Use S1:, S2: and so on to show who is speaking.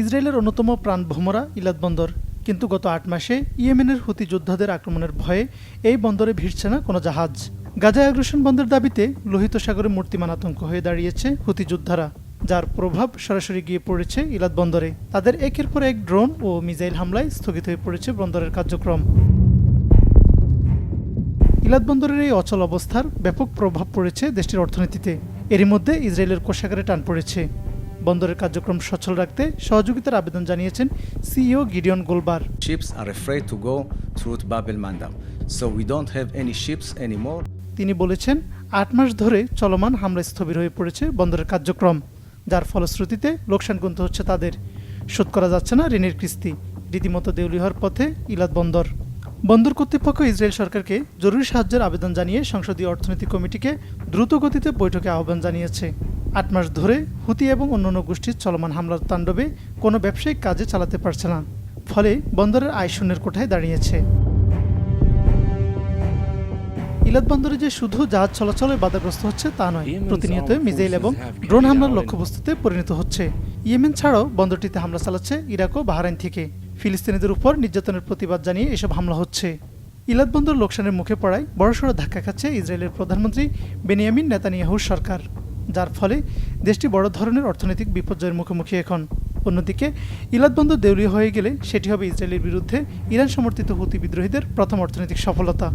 S1: ইসরায়েলের অন্যতম প্রাণ ভোমরা ইলাদ বন্দর কিন্তু গত আট মাসে ইয়েমেনের হুতি যোদ্ধাদের আক্রমণের ভয়ে এই বন্দরে ভিড়ছে না কোনো জাহাজ গাজায় আগ্রাসন বন্দর দাবিতে লোহিত সাগরে মূর্তিমান আতঙ্ক হয়ে দাঁড়িয়েছে হুতি যোদ্ধারা যার প্রভাব সরাসরি গিয়ে পড়েছে ইলাদ বন্দরে তাদের একের পর এক ড্রোন ও মিসাইল হামলায় স্থগিত হয়ে পড়েছে বন্দরের কার্যক্রম ইলাদ বন্দরের এই অচল অবস্থার ব্যাপক প্রভাব পড়েছে দেশটির অর্থনীতিতে এরই মধ্যে ইসরায়েলের কোষাগারে টান পড়েছে বন্দরের কার্যক্রম সচল রাখতে সহযোগিতার আবেদন জানিয়েছেন সিইও গিডিয়ন গোলবার
S2: ships are afraid to go through Babel mandam so we don't have any ships anymore
S1: তিনি বলেছেন আট মাস ধরে চলমান হামলা স্থবির হয়ে পড়েছে বন্দরের কার্যক্রম যার ফলশ্রুতিতে লোকসান গুনতে হচ্ছে তাদের শোধ করা যাচ্ছে না ঋণের কিস্তি রীতিমতো দেউলি হওয়ার পথে ইলাদ বন্দর বন্দর কর্তৃপক্ষ ইসরায়েল সরকারকে জরুরি সাহায্যের আবেদন জানিয়ে সংসদীয় অর্থনৈতিক কমিটিকে দ্রুত গতিতে বৈঠকে আহ্বান জানিয়েছে আট মাস ধরে হুতি এবং অন্যান্য গোষ্ঠীর চলমান হামলার তাণ্ডবে কোনো ব্যবসায়িক কাজে চালাতে পারছে না ফলে বন্দরের আয় শূন্যের কোঠায় দাঁড়িয়েছে ইলাত বন্দরে যে শুধু জাহাজ চলাচলে বাধাগ্রস্ত হচ্ছে তা নয় প্রতিনিয়ত মিজাইল এবং ড্রোন হামলার লক্ষ্যবস্তুতে পরিণত হচ্ছে ইয়েমেন ছাড়াও বন্দরটিতে হামলা চালাচ্ছে ইরাক ও বাহরাইন থেকে ফিলিস্তিনিদের উপর নির্যাতনের প্রতিবাদ জানিয়ে এসব হামলা হচ্ছে ইলাত বন্দর লোকসানের মুখে পড়ায় বড়সড় ধাক্কা খাচ্ছে ইসরায়েলের প্রধানমন্ত্রী বেনিয়ামিন নেতানিয়াহুর সরকার যার ফলে দেশটি বড় ধরনের অর্থনৈতিক বিপর্যয়ের মুখোমুখি এখন অন্যদিকে ইলাদ বন্দর দেউলিয়া হয়ে গেলে সেটি হবে ইসরায়েলের বিরুদ্ধে ইরান সমর্থিত হুতি বিদ্রোহীদের প্রথম অর্থনৈতিক সফলতা